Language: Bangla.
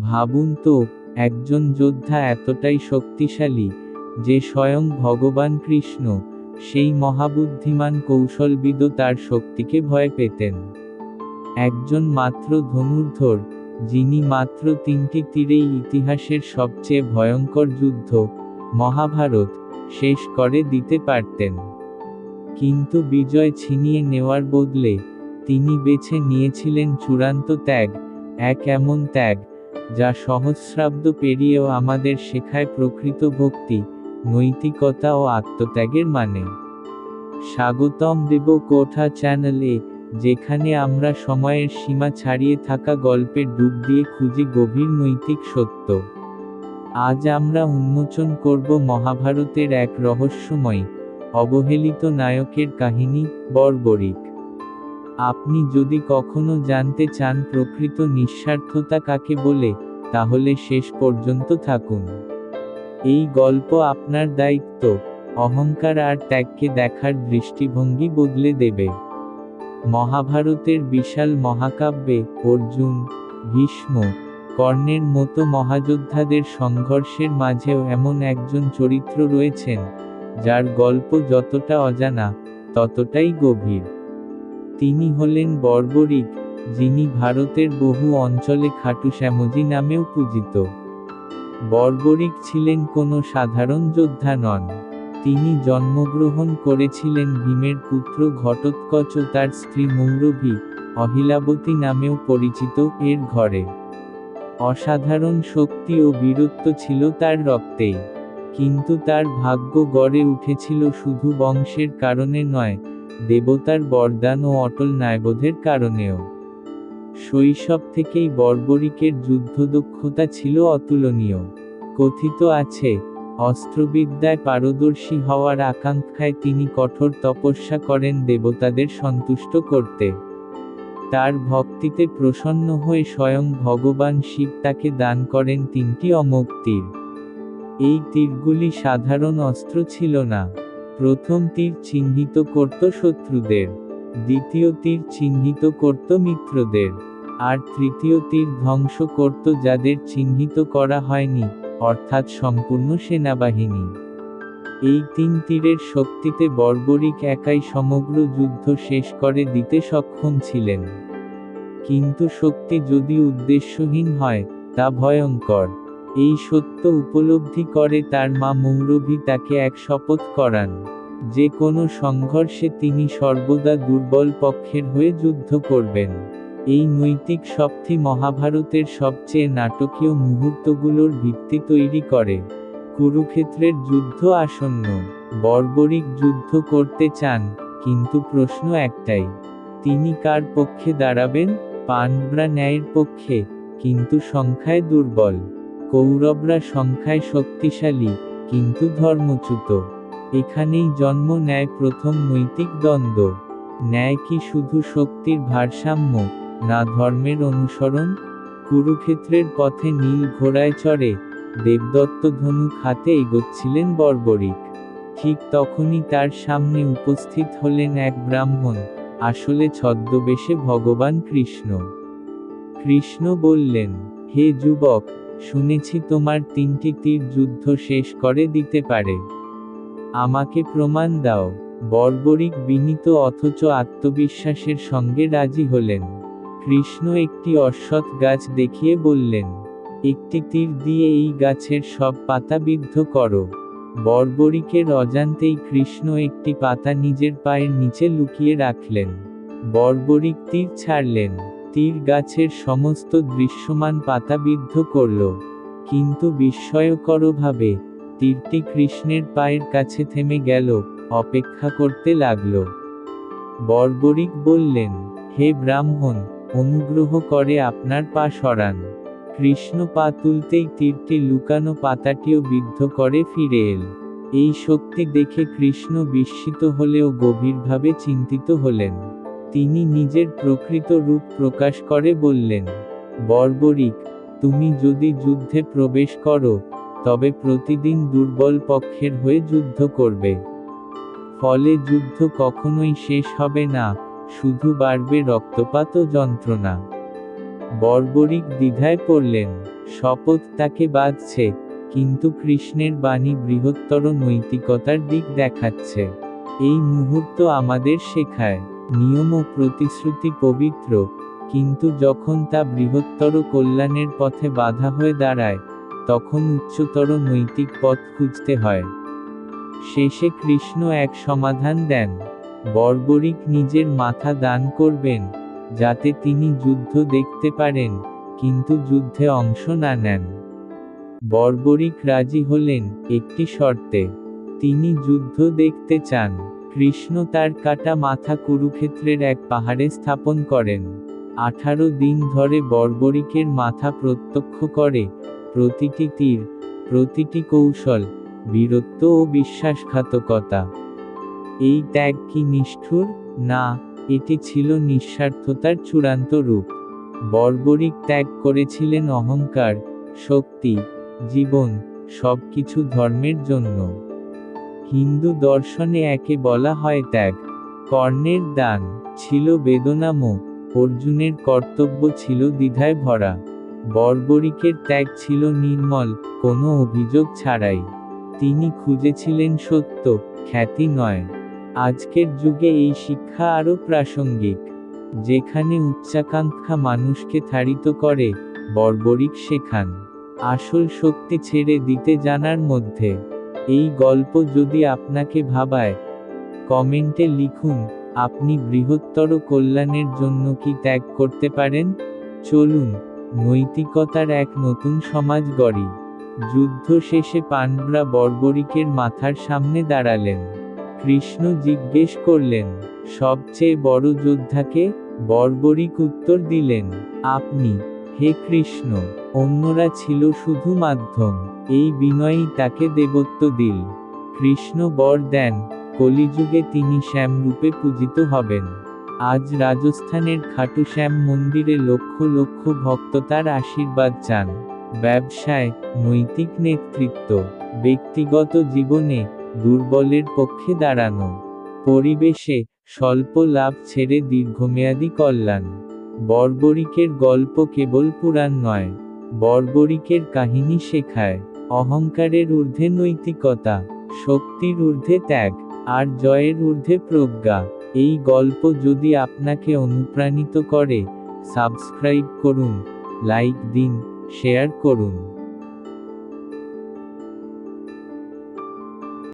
ভাবুন তো, একজন যোদ্ধা এতটাই শক্তিশালী, যে স্বয়ং ভগবান কৃষ্ণ, সেই মহাবুদ্ধিমান কৌশলবিদও তার শক্তিকে ভয় পেতেন। একজন মাত্র ধনুর্ধর, যিনি মাত্র তিনটি তীরেই ইতিহাসের সবচেয়ে ভয়ঙ্কর যুদ্ধ, মহাভারত, শেষ করে দিতে পারতেন। কিন্তু বিজয় ছিনিয়ে নেওয়ার বদলে, তিনি বেছে নিয়েছিলেন চূড়ান্ত ত্যাগ, এক এমন ত্যাগ যা সহস্রাব্দ পেরিয়েও আমাদের শেখায় প্রকৃত ভক্তি, নৈতিকতা ও আত্মত্যাগের মানে। স্বাগতম দেব কোঠা চ্যানেলে যেখানে আমরা সময়ের সীমা ছাড়িয়ে থাকা গল্পের ডুব দিয়ে খুঁজি গভীর নৈতিক সত্য। আজ আমরা উন্মোচন করব মহাভারতের এক রহস্যময়, অবহেলিত নায়কের কাহিনী, বর্বরিক। আপনি যদি কখনো জানতে চান প্রকৃত নিঃস্বার্থতা কাকে বলে, তাহলে শেষ পর্যন্ত থাকুন। এই গল্প আপনার দায়িত্ব, অহংকার আর ত্যাগকে দেখার দৃষ্টিভঙ্গি বদলে দেবে। মহাভারতের বিশাল মহাকাব্যে অর্জুন, ভীষ্ম, কর্ণের মতো মহাযোদ্ধাদের সংঘর্ষের মাঝেও এমন একজন চরিত্র রয়েছেন, যার গল্প যতটা অজানা, ততটাই গভীর। তিনি হলেন বর্বরিক, যিনি ভারতের বহু অঞ্চলে খাটু শ্যামজি নামেও পূজিত। বর্বরিক ছিলেন কোনো সাধারণ যোদ্ধা নন। তিনি জন্মগ্রহণ করেছিলেন ভীমের পুত্র ঘটোৎকচ ও তার স্ত্রী মৌরভী অহিলাবতী নামেও পরিচিত এর ঘরে। অসাধারণ শক্তি ও বীরত্ব ছিল তার রক্তেই। কিন্তু তার ভাগ্য গড়ে উঠেছিল শুধু বংশের কারণে নয় দেবতার বরদান ও অটল ন্যায়বোধের কারণেও। শৈশব থেকেই বর্বরিকের যুদ্ধদক্ষতা ছিল অতুলনীয়। কথিত আছে, অস্ত্রবিদ্যায় পারদর্শী হওয়ার আকাঙ্ক্ষায় তিনি কঠোর তপস্যা করেন দেবতাদের সন্তুষ্ট করতে। তার ভক্তিতে প্রসন্ন হয়ে স্বয়ং ভগবান শিব তাকে দান করেন তিনটি অমোঘ তীর এই তীরগুলি সাধারণ অস্ত্র ছিল না। প্রথম তীর চিহ্নিত করত শত্রুদের, দ্বিতীয় তীর চিহ্নিত করত মিত্রদের, আর তৃতীয় তীর ধ্বংস করত যাদের চিহ্নিত করা হয়নি, অর্থাৎ সম্পূর্ণ সেনাবাহিনী। এই তিন তীরের শক্তিতে বর্বরিক একাই সমগ্র যুদ্ধ শেষ করে দিতে সক্ষম ছিলেন। কিন্তু শক্তি যদি উদ্দেশ্যহীন হয়, তা ভয়ঙ্কর। এই সত্য উপলব্ধি করে তার মা মৌরভী তাকে এক শপথ করান। যে কোনো সংঘর্ষে তিনি সর্বদা দুর্বল পক্ষের হয়ে যুদ্ধ করবেন। এই নৈতিক শক্তি মহাভারতের সবচেয়ে নাটকীয় মুহূর্তগুলোর ভিত্তি তৈরি করে। কুরুক্ষেত্রের যুদ্ধ আসন্ন। বর্বরিক যুদ্ধ করতে চান, কিন্তু প্রশ্ন একটাই। তিনি কার পক্ষে দাঁড়াবেন? পাণ্ডবরা ন্যায়ের পক্ষে, কিন্তু সংখ্যায় দুর্বল। কৌরবরা সংখ্যায় শক্তিশালী, কিন্তু ধর্মচ্যুত। এখানেই জন্ম নেয় প্রথম নৈতিক দ্বন্দ্ব। ন্যায় কি শুধু শক্তির ভারসাম্য, না ধর্মের অনুসরণ? কুরুক্ষেত্রের পথে নীল ঘোড়ায় চড়ে, দেবদত্ত ধনুক হাতে এগোচ্ছিলেন বর্বরিক। ঠিক তখনই তার সামনে উপস্থিত হলেন এক ব্রাহ্মণ, আসলে ছদ্মবেশে ভগবান কৃষ্ণ। কৃষ্ণ বললেন, হে যুবক শুনেছি তোমার তিনটি তীর যুদ্ধ শেষ করে দিতে পারে। আমাকে প্রমাণ দাও, বর্বরিক বিনীত অথচ আত্মবিশ্বাসের সঙ্গে রাজি হলেন। কৃষ্ণ একটি অশ্বৎ গাছ দেখিয়ে বললেন, একটি তীর দিয়ে এই গাছের সব পাতা বিদ্ধ করো। বর্বরিকের অজান্তেই কৃষ্ণ একটি পাতা নিজের পায়ের নিচে লুকিয়ে রাখলেন। বর্বরিক তীর ছাড়লেন। তীর গাছের সমস্ত দৃশ্যমান পাতা বিদ্ধ করল। কিন্তু বিস্ময়করভাবে, তীরটি কৃষ্ণের পায়ের কাছে থেমে গেল, অপেক্ষা করতে লাগল। বর্বরিক বললেন, হে ব্রাহ্মণ, অনুগ্রহ করে আপনার পা সরান। কৃষ্ণ পা তুলতেই তীরটি লুকানো পাতাটিও বিদ্ধ করে ফিরে এল। এই শক্তি দেখে কৃষ্ণ বিস্মিত হলেও গভীরভাবে চিন্তিত হলেন। তিনি নিজের প্রকৃত রূপ প্রকাশ করে বললেন, বর্বরিক, তুমি যদি যুদ্ধে প্রবেশ করো, তবে প্রতিদিন দুর্বল পক্ষের হয়ে যুদ্ধ করবে। ফলে যুদ্ধ কখনোই শেষ হবে না, শুধু বাড়বে রক্তপাত ও যন্ত্রণা। বর্বরিক দ্বিধায় পড়লেন, শপথ তাকে বাঁধছে, কিন্তু কৃষ্ণের বাণী বৃহত্তর নৈতিকতার দিক দেখাচ্ছে। এই মুহূর্ত আমাদের শেখায়। নিয়ম ও প্রতিশ্রুতি পবিত্র, কিন্তু যখন তা বৃহত্তর কল্যাণের পথে বাধা হয়ে দাঁড়ায়, তখন উচ্চতর নৈতিক পথ খুঁজতে হয়। শেষে কৃষ্ণ এক সমাধান দেন। বর্বরিক নিজের মাথা দান করবেন, যাতে তিনি যুদ্ধ দেখতে পারেন, কিন্তু যুদ্ধে অংশ না নেন। বর্বরিক রাজি হলেন একটি শর্তে, তিনি যুদ্ধ দেখতে চান। কৃষ্ণ তার কাটা মাথা কুরুক্ষেত্রের এক পাহাড়ে স্থাপন করেন। আঠারো দিন ধরে বর্বরিকের মাথা প্রত্যক্ষ করে, প্রতিটি তীর, প্রতিটি কৌশল, বীরত্ব ও বিশ্বাসঘাতকতা। এই ত্যাগ কি নিষ্ঠুর? না, এটি ছিল নিঃস্বার্থতার চূড়ান্ত রূপ। বর্বরিক ত্যাগ করেছিলেন অহংকার, শক্তি, জীবন, সবকিছু ধর্মের জন্য। হিন্দু দর্শনে একে বলা হয় ত্যাগ। কর্ণের দান ছিল বেদনাময় অর্জুনের কর্তব্য ছিল দ্বিধায় ভরা। বর্বরিকের ত্যাগ ছিল নির্মল, কোনো অভিযোগ ছাড়াই। তিনি খুঁজেছিলেন সত্য, খ্যাতি নয়। আজকের যুগে এই শিক্ষা আরও প্রাসঙ্গিক। যেখানে উচ্চাকাঙ্ক্ষা মানুষকে তাড়িত করে, বর্বরিক শেখান আসল শক্তি ছেড়ে দিতে জানার মধ্যে। এই গল্প যদি আপনাকে ভাবায়, কমেন্টে লিখুন, আপনি বৃহত্তর কল্যাণের জন্য কি ত্যাগ করতে পারেন? চলুন, নৈতিকতার এক নতুন সমাজ গড়ি। যুদ্ধ শেষে পাণ্ডবরা বর্বরিকের মাথার সামনে দাঁড়ালেন। কৃষ্ণ জিজ্ঞেস করলেন, সবচেয়ে বড় যোদ্ধাকে? বর্বরিক উত্তর দিলেন, আপনি, হে কৃষ্ণ, অন্যরা ছিল শুধু মাধ্যম। এই বিনয়ই তাকে দেবত্ব দিল। কৃষ্ণ বর দেন, কলিযুগে তিনি শ্যাম রূপে পূজিত হবেন। আজ রাজস্থানের খাটু শ্যাম মন্দিরে লক্ষ লক্ষ ভক্ত তার আশীর্বাদ চান। ব্যবসায়, নৈতিক নেতৃত্ব, ব্যক্তিগত জীবনে দুর্বলের পক্ষে দাঁড়ানো। পরিবেশে স্বল্প লাভ ছেড়ে দীর্ঘমেয়াদী কল্যাণ। বর্বরিকের গল্প কেবল পুরাণ নয়, বর্বরিকের কাহিনী শেখায়। অহংকারের ঊর্ধ্বে নৈতিকতা, শক্তির ঊর্ধ্বে ত্যাগ, আর জয়ের ঊর্ধ্বে প্রজ্ঞা। এই গল্প যদি আপনাকে অনুপ্রাণিত করে, সাবস্ক্রাইব করুন, লাইক দিন, শেয়ার করুন।